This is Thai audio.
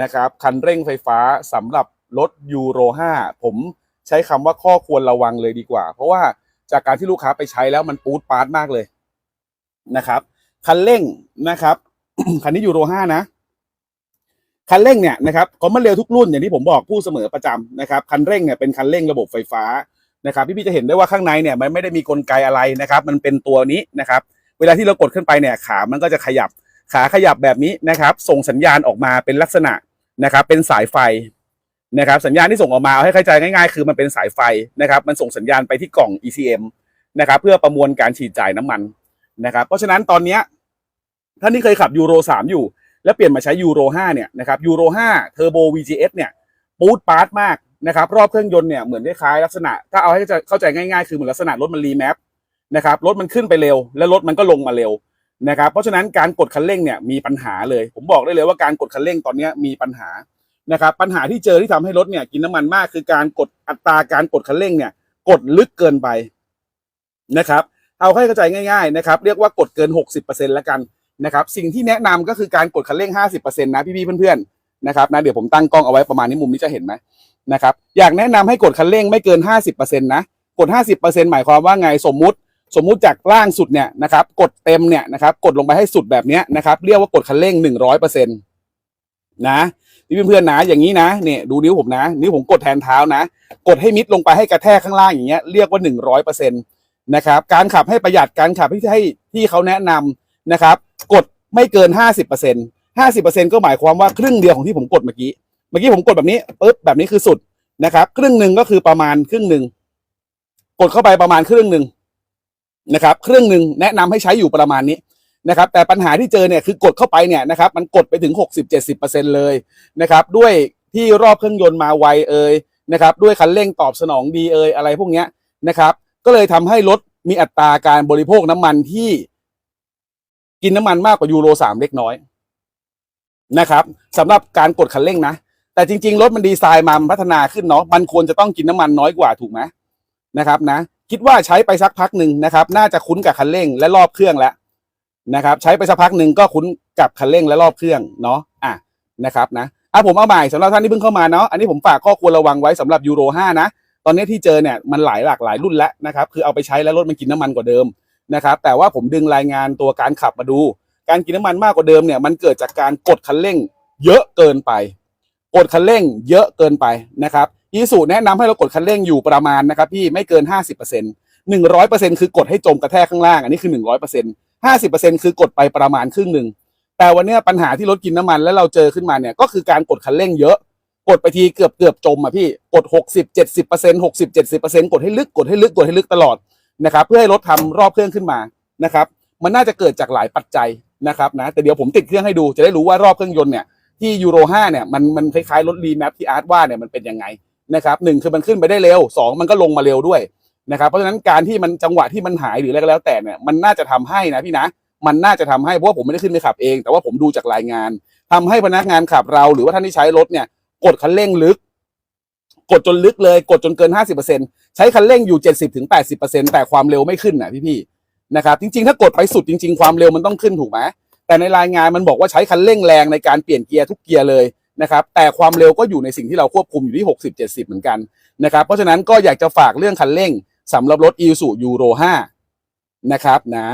นะครับคันเร่งไฟฟ้าสำหรับรถยูโร 5 ผมใช้คำว่าข้อควรระวังเลยดีกว่า เพราะว่าจากการที่ลูกค้าไปใช้แล้วมันปูดปาร์ตมากเลยนะครับ คันเร่งนะครับคันนี้ยูโร 5 นะ คันเร่งเนี่ยนะครับก็มันเร็วทุกรุ่นอย่างที่ผมบอกผู้เสมอประจำนะครับ คันเร่งเนี่ยเป็นคันเร่งระบบไฟฟ้านะครับพี่พี่จะเห็นได้ว่าข้างในเนี่ยมันไม่ได้มีกลไกอะไรนะครับ มันเป็นตัวนี้นะครับ เวลาที่เรากดขึ้นไปเนี่ยขา มันก็จะขยับ ขาขยับแบบนี้นะครับ ส่งสัญญาณออกมาเป็นลักษณะนะครับ เป็นสายไฟนะครับ สัญญาณที่ส่งออกมาเอาให้เข้าใจง่ายๆ คือมันเป็นสายไฟนะครับ มันส่งสัญญาณไปที่กล่อง ECM นะครับ เพื่อประมวลการฉีดจ่ายน้ำมันนะครับ เพราะฉะนั้นตอนนี้ท่านที่เคยขับยูโร3อยู่ แล้วเปลี่ยนมาใช้ยูโร5เนี่ยนะครับยูโร5เทอร์โบ VGS เนี่ยปูดปาร์ตมากนะครับ รอบเครื่องยนต์เนี่ยเหมือนคล้ายลักษณะ ถ้าเอาให้เข้าใจง่ายๆ คือเหมือนลักษณะรถมันรีแมปนะครับรถมันขึ้นไปเร็ว แล้วรถมันก็ลงมาเร็ว นะครับเพราะฉะนั้นการกดคันเร่งเนี่ยมีปัญหาเลย ผมบอกได้เลยว่าการกดคันเร่งตอนนี้มีปัญหานะครับปัญหาที่เจอที่ทำให้รถเนี่ยกินน้ำมันมาก คือการกดอัตราการกดคันเร่งเนี่ย กดลึกเกินไปนะครับ เอาให้เข้าใจง่ายๆนะครับ เรียกว่ากดเกิน 60%แล้วกันนะครับสิ่งที่แนะนำก็คือการกดคันเร่ง 50%นะพี่ๆเพื่อนๆนะครับนะเดี๋ยวผมตั้งกล้องเอาไว้ประมาณนี้มุมนี้จะเห็นไหมนะครับอยากแนะนำให้กดคันเร่งไม่เกิน 50%นะกด 50%หมายความว่าไงสมมุติ สมมุติจากล่างสุดเนี่ยนะครับกดเต็มเนี่ยนะครับกดลงไปให้สุดแบบเนี้ยนะครับเรียกว่ากดคันเร่ง100%นะพี่เพื่อนๆนะอย่างนี้นะเนี่ยดูนิ้วผมนะ นิ้วผมกดแทนเท้านะ กดให้มิดลงไปให้กระแทกข้างล่างอย่างเงี้ยเรียกว่า100%นะครับการขับให้ประหยัดการขับที่ให้ที่เขาแนะนำนะครับ กดไม่เกินห้าสิบเปอร์เซ็นห้าสิบเปอร์เซ็นก็หมายความว่าครึ่งเดียวของที่ผมกดเมื่อกี้เมื่อกี้ผมกดแบบนี้ปุ๊บแบบนี้คือสุดนะครับ ครึ่งหนึ่งก็คือประมาณครึ่งหนึ่งกดเข้าไปประมาณครึ่งหนึ่ง นะครับเครึ่องหนึ่งแนะนำให้ใช้อยู่ประมาณนี้นะครับแต่ปัญหาที่เจอเนี่ยคือกดเข้าไปเนี่ยนะครับมันกดไปถึงหกสิบเจ็ดสิบเปอร์เซ็นเลยนะครับด้วยที่รอบเครื่องยนต์มาไวเอ่ยนะครับด้วยคันเร่งตอบสนองดีเอ่ยอะไรพวกเนี้ยนะครับ ก็เลยทำให้รถมีอัตราการบริโภคน้ำมันที่กินน้ำมันมากกว่ายูโรสามเล็กน้อยนะครับสำหรับการกดคันเร่งนะ แต่จริง ๆ รถมันดีไซน์มามันพัฒนาขึ้นเนาะมันควรจะต้องกินน้ำมันน้อยกว่าถูกไหมนะครับนะ คิดว่าใช้ไปสักพักหนึ่งนะครับ น่าจะคุ้นกับคันเร่งและรอบเครื่องแล้วนะครับ ใช้ไปสักพักหนึ่งก็คุ้นกับคันเร่งและรอบเครื่องเนาะอะนะครับนะอะผมเอาใหม่สำหรับท่านที่เพิ่งเข้ามาเนาะอันนี้ผมฝากข้อควรระวังไว้สำหรับยูโร5นะตอนนี้ที่เจอเนี่ยมันหลายหลากหลายรุ่นแล้วนะครับคือเอาไปใช้แล้วรถมันกินน้ำมันกว่าเดิมนะครับแต่ว่าผมดึงรายงานตัวการขับมาดู การกินน้ำมันมากกว่าเดิมเนี่ยมันเกิดจากการกดคันเร่ง เยอะเกินไป กดคันเร่ง เยอะเกินไปนะครับ อีสูแนะนำให้เรากดคันเร่งอยู่ประมาณนะครับพี่ไม่เกิน 50% 100%คือกดให้จมกระแทกข้างล่างอันนี้คือ 100% 50%คือกดไปประมาณครึ่งหนึ่งแต่วันนี้ปัญหาที่รถกินน้ำมันแล้วเราเจอขึ้นมาเนี่ยก็คือการกดคันเร่งเยอะ กดไปทีเกือบเกือบจมอะพี่กด 60 70% 60 70%กดให้ลึกกดให้ลึกกดให้ลึกตลอดนะครับเพื่อให้รถทำรอบเครื่องขึ้นมานะครับมันน่าจะเกิดจากหลายปัจจัยนะครับนะแต่เดี๋ยวผมติดเครื่องให้ดูจะได้รู้ว่ารอบเครื่องยนต์เนี่ยที่ยูโร5เนี่ยมันมันคล้ายๆรถรีแมปที่อาร์ตว่าเนี่ยมันเป็นยังไง นะครับหนึ่งคือมันขึ้นไปได้เร็วสองมันก็ลงมาเร็วด้วยนะครับเพราะฉะนั้นการที่มันจังหวะที่มันหายหรืออะไรก็แล้วแต่เนี่ยมันน่าจะทำให้นะพี่นะ มันน่าจะทำให้เพราะว่าผมไม่ได้ขึ้นไปขับเอง แต่ว่าผมดูจากรายงานทำให้พนักงานขับเราหรือว่าท่านที่ใช้รถเนี่ยกดคันเร่งลึก กดจนลึกเลย กดจนเกิน 50%ใช้คันเร่งอยู่ 70-80%แต่ความเร็วไม่ขึ้นนะพี่ๆนะครับจริงๆ ถ้ากดไปสุดจริง ๆ ความเร็วมันต้องขึ้นถูกไหมแต่ในรายงานมันบอกว่าใช้คันเร่งแรงในการเปลี่ยนเกียร์ทุกเกียร์เลย นะครับแต่ความเร็วก็อยู่ในสิ่งที่เราควบคุมอยู่ที่ 60-70 เหมือนกันนะครับเพราะฉะนั้นก็อยากจะฝากเรื่องคันเร่งสำหรับรถ i s u ยูโร5นะครับนะ